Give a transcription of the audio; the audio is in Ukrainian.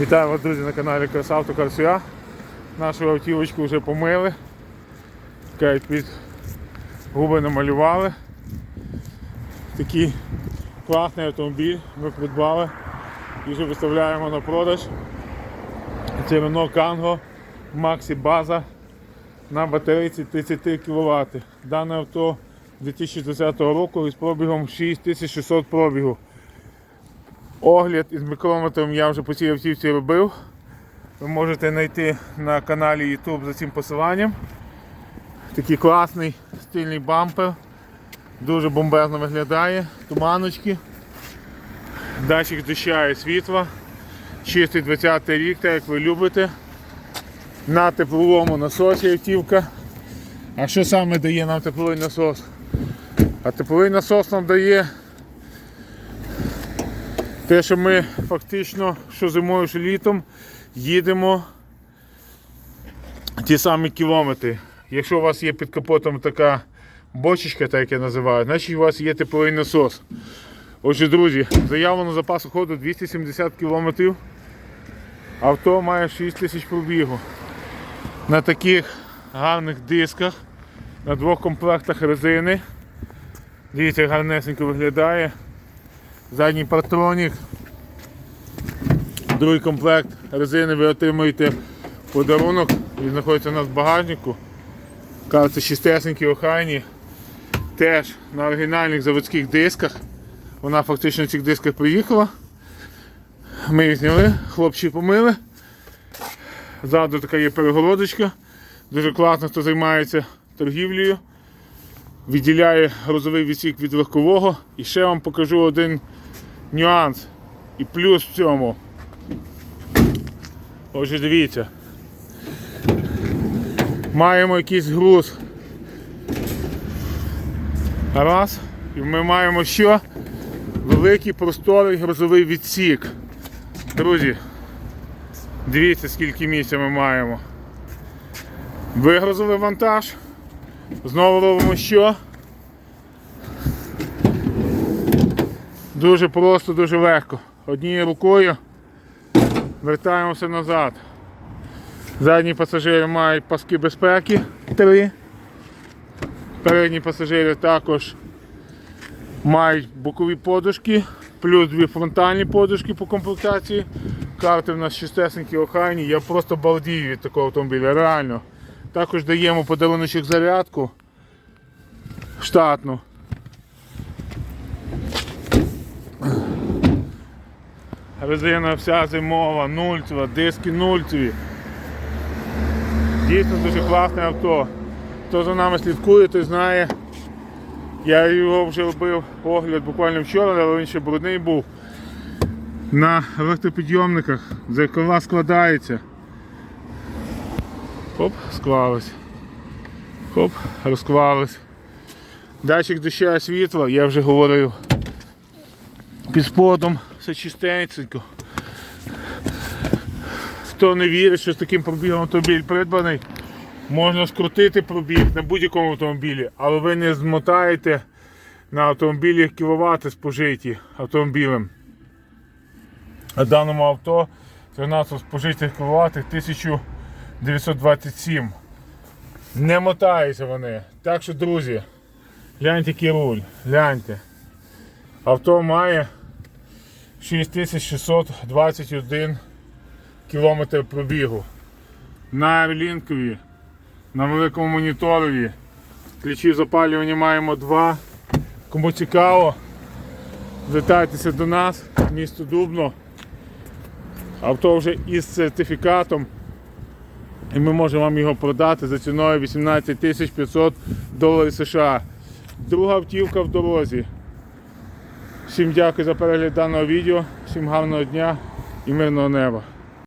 Вітаю вас, друзі, на каналі Красавто Карсуя. Нашу автівочку вже помили. Кажуть, під губи намалювали. Такий класний автомобіль ми придбали і вже виставляємо на продаж. Це Renault Kangoo Maxi База на батарейці 33 кВт. Дане авто 2020 року із пробігом 6600 пробігу. Огляд із мікрометром я вже по цій автівці робив. Ви можете знайти на каналі YouTube за цим посиланням. Такий класний стильний бампер. Дуже бомбезно виглядає. Туманочки. Датчик доща і світла. Чистий 20 рік, так як ви любите. На тепловому насосі автівка. А що саме дає нам тепловий насос? А тепловий насос нам дає те, що ми фактично, що зимою, що літом їдемо ті самі кілометри. Якщо у вас є під капотом така бочечка, так як я називаю, значить у вас є тепловий насос. Отже, друзі, заявлено запасу ходу 270 км. Авто має 6 тисяч пробігу. На таких гарних дисках, на двох комплектах резини. Дивіться, гарнесенько виглядає. Задній партронік. Другий комплект резини ви отримуєте подарунок. Він знаходиться у нас в багажнику. Кажеться, чистесенькі охайні. Теж на оригінальних заводських дисках. Вона фактично на цих дисках приїхала. Ми їх зняли, хлопці помили. Ззаду така є перегородочка. Дуже класно, хто займається торгівлею. Відділяє грузовий відсік від легкового. І ще вам покажу один нюанс. І плюс в цьому. Отже, дивіться. Маємо якийсь груз. Раз. І ми маємо що? Великий просторий грузовий відсік. Друзі, дивіться, скільки місця ми маємо. Вигрузили вантаж. Знову робимо що? Дуже просто, дуже легко. Однією рукою вертаємося назад. Задні пасажири мають паски безпеки три. Передні пасажири також мають бокові подушки, плюс дві фронтальні подушки по комплектації. Карти в нас чистесенькі охайні. Я просто балдію від такого автомобіля, реально. Також даємо подаруночок зарядку штатну. Резина вся зимова, нульцева, диски нульцеві. Дійсно дуже класне авто. Хто за нами слідкує, той знає. Я його вже робив огляд буквально вчора, але він ще брудний був. На електропідйомниках зеркала складаються. Хоп, склалось. Хоп, розклалось. Датчик доща світла, я вже говорив. Під сподом все чистенько. Хто не вірить, що з таким пробігом автомобіль придбаний, можна скрутити пробіг на будь-якому автомобілі, але ви не змотаєте на автомобілі кіловати спожиті автомобілем. На даному авто 13 спожитих кВт 1927. Не мотаються вони. Так що, друзі, гляньте який руль, гляньте. Авто має 6621 кілометр пробігу. На Airlink, на великому моніторові. Ключі запалювання маємо два. Кому цікаво, звертайтеся до нас, місто Дубно. Авто вже із сертифікатом. І ми можемо вам його продати за ціною 18 500 доларів США. Друга автівка в дорозі. Всім дякую за перегляд даного відео, всім гарного дня і мирного неба.